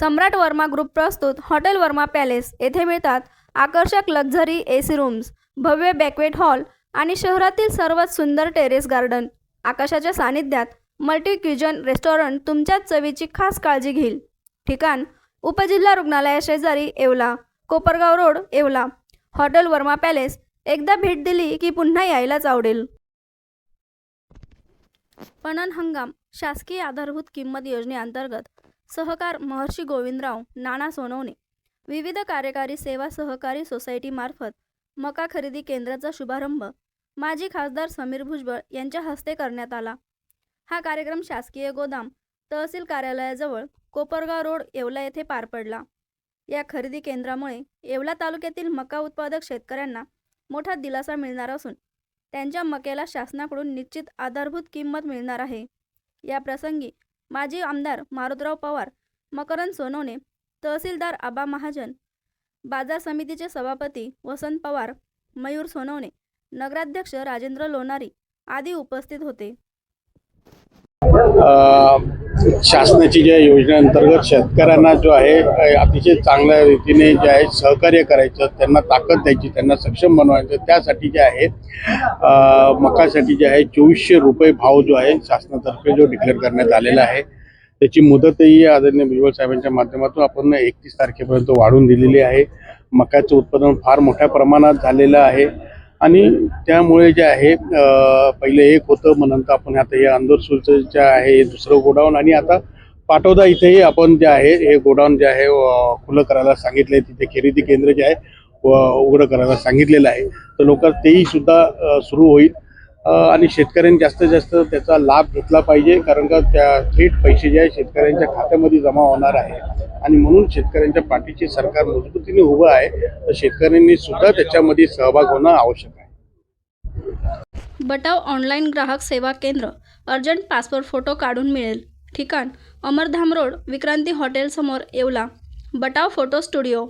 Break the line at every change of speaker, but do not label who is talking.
सम्राट Verma group प्रस्तुत hotel Verma palace. येथे मिळतात आकर्षक लक्झरी ए सी रूम्स भव्य बॅकवेट हॉल आणि शहरातील सर्वात सुंदर टेरेस गार्डन. आकाशाच्या सानिध्यात मल्टी क्युजन रेस्टॉरंट तुमच्याच चवीची खास काळजी घेईल. ठिकाण उपजिल्हा रुग्णालयाशेजारी Yeola Kopargaon road Yeola. Hotel Varma palace एकदा भेट दिली की पुन्हा यायलाच आवडेल. पणन हंगाम शासकीय आधारभूत किंमत योजनेअंतर्गत सहकार महर्षी गोविंदराव नाना सोनवणे. विविध कार्यकारी सेवा सहकारी सोसायटीमार्फत मका खरेदी केंद्राचा शुभारंभ माजी खासदार समीर भुजबळ यांच्या हस्ते करण्यात आला. हा कार्यक्रम शासकीय गोदाम तहसील कार्यालयाजवळ कोपरगाव रोड येवला येथे पार पडला. या खरेदी केंद्रामुळे येवला तालुक्यातील मका उत्पादक शेतकऱ्यांना मोठा दिलासा मिळणार असून त्यांच्या मकेला शासनाकडून निश्चित आधारभूत किंमत मिळणार आहे. या प्रसंगी माजी आमदार मारुतराव पवार मकरंद सोनवणे तहसीलदार आबा महाजन बाजार समितीचे सभापती वसंत पवार मयूर सोनवणे नगराध्यक्ष राजेंद्र लोणारी आदी उपस्थित होते.
शासनाची ज्या योजनेअंतर्गत शेतकऱ्यांना जो आहे अतिशय चांगल्या रीतीने जे आहे सहकार्य करायचं त्यांना ताकद द्यायची त्यांना सक्षम बनवायचं त्यासाठी जे आहे मकासाठी जे आहे चोवीसशे रुपये भाव जो आहे शासनातर्फे जो डिक्लेअर करण्यात आलेला आहे. त्याची मुदतही आदरणीय भुजबळ साहेबांच्या माध्यमातून आपण एकतीस तारखेपर्यंत वाढून दिलेली आहे. मक्याचं उत्पादन फार मोठ्या प्रमाणात झालेलं आहे. आणि त्यामुळे जे आहे पहिले एक होतं मग नंतर आपण आता हे अंदोरसूरचं जे आहे दुसरं गोडाऊन आणि आता पाटोदा इथेही आपण जे आहे हे गोडाऊन जे आहे खुलं करायला सांगितले तिथे खरेदी केंद्र जे आहे व उघडं करायला सांगितलेलं आहे. तर लोक तेही सुद्धा सुरू होईल. आणि शेतकऱ्यांनी जास्तीत जास्त त्याचा लाभ घेतला पाहिजे कारण का त्या थेट पैसे जे आहे शेतकऱ्यांच्या खात्यामध्ये जमा होणार आहे. आणि म्हणून शेतकऱ्यांच्या पाठीचे सरकार मजबूतीने उभं आहे तर शेतकऱ्यांनी सुद्धा त्याच्यामध्ये सहभाग होणं आवश्यक आहे.
बटाव ऑनलाईन ग्राहक सेवा केंद्र अर्जंट पासपोर्ट फोटो काढून मिळेल. ठिकाण अमरधाम रोड विक्रांती हॉटेल समोर येवला. बटाव photo studio.